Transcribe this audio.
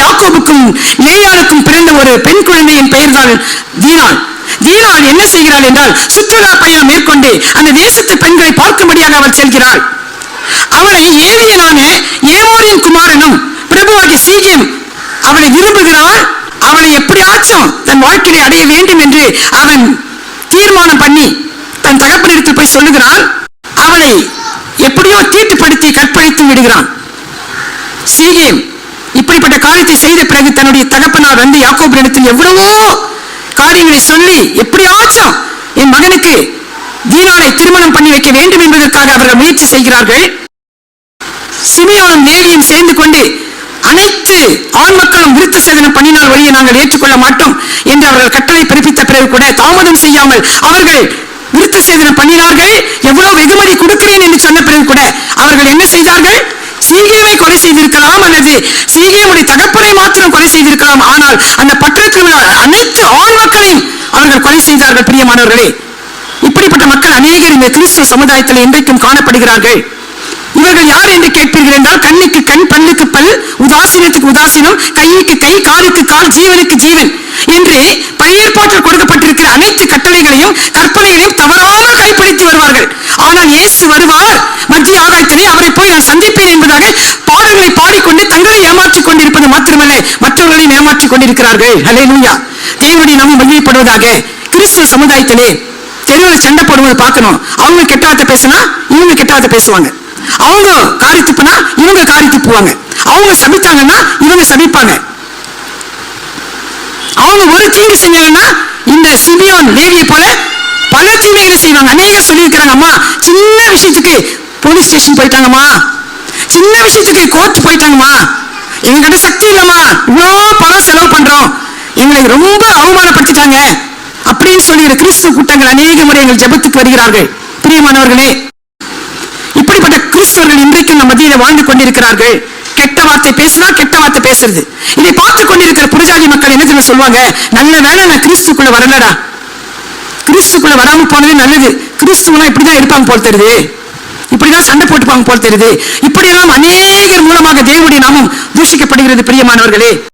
யாக்கோபுக்கும் லேயாளுக்கும் பிறந்த ஒரு பெண் குழந்தையின் பெயர்தான் தீனாள் தீனாள் என்ன செய்கிறாள் என்றால் சுற்றுலா பயணம் மேற்கொண்டு அந்த தேசத்து பெண்களை பார்க்கும்படியாக அவள் செல்கிறாள். அவளை ஏவியனான ஏமோரின் குமாரனும் பிரபுவாகிய சீகியம் அவளை விரும்புகிறாள் அவளை எப்படியாச்சும் தன் வாழ்க்கையை அடைய வேண்டும் என்று அவன் தீர்மானம் பண்ணி தன் தகப்பனிடத்தில் போய் சொல்லுகிறான். அவளை எப்படியோ தீட்டுப்படுத்தி கற்பழித்து விடுகிறான். சீகேம் இப்படிப்பட்ட காரியத்தை செய்த பிறகு தன்னுடைய தகப்பனார் வந்து யாக்கோபினிடத்தில் எவ்வளவோ காரியங்களை சொல்லி எப்படியாச்சும் என் மகனுக்கு தீனாலை திருமணம் பண்ணி வைக்க வேண்டும் என்பதற்காக அவர்கள் முயற்சி செய்கிறார்கள். சிமியோனும் லேவியும் சேர்ந்து கொண்டு அனைத்து ஆண் மக்களும் விருத்த சேதனம் பண்ணினால் வழியை நாங்கள் ஏற்றுக்கொள்ள மாட்டோம் என்று அவர்கள் கட்டளை பிறப்பித்த பிறகு கூட தாமதம் செய்யாமல் அவர்கள் விருத்த சேதனம் பண்ணினார்கள். எவ்வளவு வெகுமதி கொடுக்கிறேன் என்று சொன்ன பிறகு கூட அவர்கள் என்ன செய்தார் செய்திருக்கலாம் அல்லது சீகேவுடைய தகப்பனை மாத்திரம் கொலை செய்திருக்கலாம். ஆனால் அந்த பட்டணத்தில் உள்ள அனைத்து ஆண் மக்களையும் அவர்கள் கொலை செய்தார்கள் பிரியமானவர்களே. இப்படிப்பட்ட மக்கள் அநேகர் இந்த கிறிஸ்துவ சமுதாயத்தில் இன்றைக்கும் காணப்படுகிறார்கள். இவர்கள் யார் என்று கேட்பீர்கள் என்றால் கண்ணுக்கு கண் பல்லுக்கு பல் உதாசீனத்துக்கு உதாசீனம் கைக்கு கை காலுக்கு கால் ஜீவனுக்கு ஜீவன் என்று பழைய ஏற்பாட்டில் கொடுக்கப்பட்டிருக்கிற அனைத்து கட்டளைகளையும் கற்பனைகளையும் தவறாக கைப்பிடித்து வருவார்கள். ஆனால் இயேசு வருவார். மத்திய ஆகாயத்திலே அவரை போய் நான் சந்திப்பேன் கொண்டிருப்பது மாத்திரமல்ல மற்றவர்களையும் ஏமாற்றிக் கொண்டிருக்கிறார்கள். ஹalleluya. தேவனுடைய நாமம் மகிமைப்படுவதாக கிறிஸ்துவ சமுதாயத்திலே தெருவில் சண்டை போடுவது பார்க்கணும். அவங்க கெட்ட வார்த்தை பேசினா இவங்க கெட்ட வார்த்தை பேசுவாங்க. அவங்க காரி துப்புனா இவங்க காரி துப்புவாங்க. அவங்க சபித்தாங்கன்னா இவங்க சபிப்பாங்க. அவங்க ஒரு தீங்கு செஞ்சாங்கன்னா இந்த சிபியோன் லேவியை போல பல தீமைகளை செய்வாங்க. அநேகர் சொல்லியிருக்கிறாங்க அம்மா சின்ன விஷயத்துக்கு போலீஸ் ஸ்டேஷன் போயிட்டாங்கம்மா. சின்ன விஷயத்துக்கு கோர்ட் போயிட்டாங்கம்மா. எங்கிட்ட சக்தி இல்லம்மா. இவ்வளோ பணம் செலவு பண்றோம். எங்களை ரொம்ப அவமானப்படுத்திட்டாங்க. அப்படின்னு சொல்லுகிற கிறிஸ்துவ கூட்டங்கள் அநேக முறை எங்கள் ஜெபத்துக்கு வருகிறார்கள். பிரியமானவர்களே இப்படிப்பட்ட கிறிஸ்தவர்கள் இன்றைக்கும் நம்ம மத்தியில வாழ்ந்து கொண்டிருக்கிறார்கள். கெட்ட வார்த்தை பேசினா கெட்ட வார்த்தை பேசுறது. இதை பார்த்து கொண்டிருக்கிற புரஜாதி மக்கள் என்ன தெரியுமா சொல்லுவாங்க? நல்ல வேளை நான் கிறிஸ்துக்குள்ள வரலடா. கிறிஸ்துக்குள்ள வராம போனது நல்லது. கிறிஸ்துவெல்லாம் இப்படிதான் இருப்பாங்க போல் தெரியுது. இப்படிதான் சண்டை போட்டுப்பாங்க போல் தெரியுது. இப்படியெல்லாம் அநேகர் மூலமாக தேவனுடைய நாமம் தூஷிக்கப்படுகிறது பிரியமானவர்களே.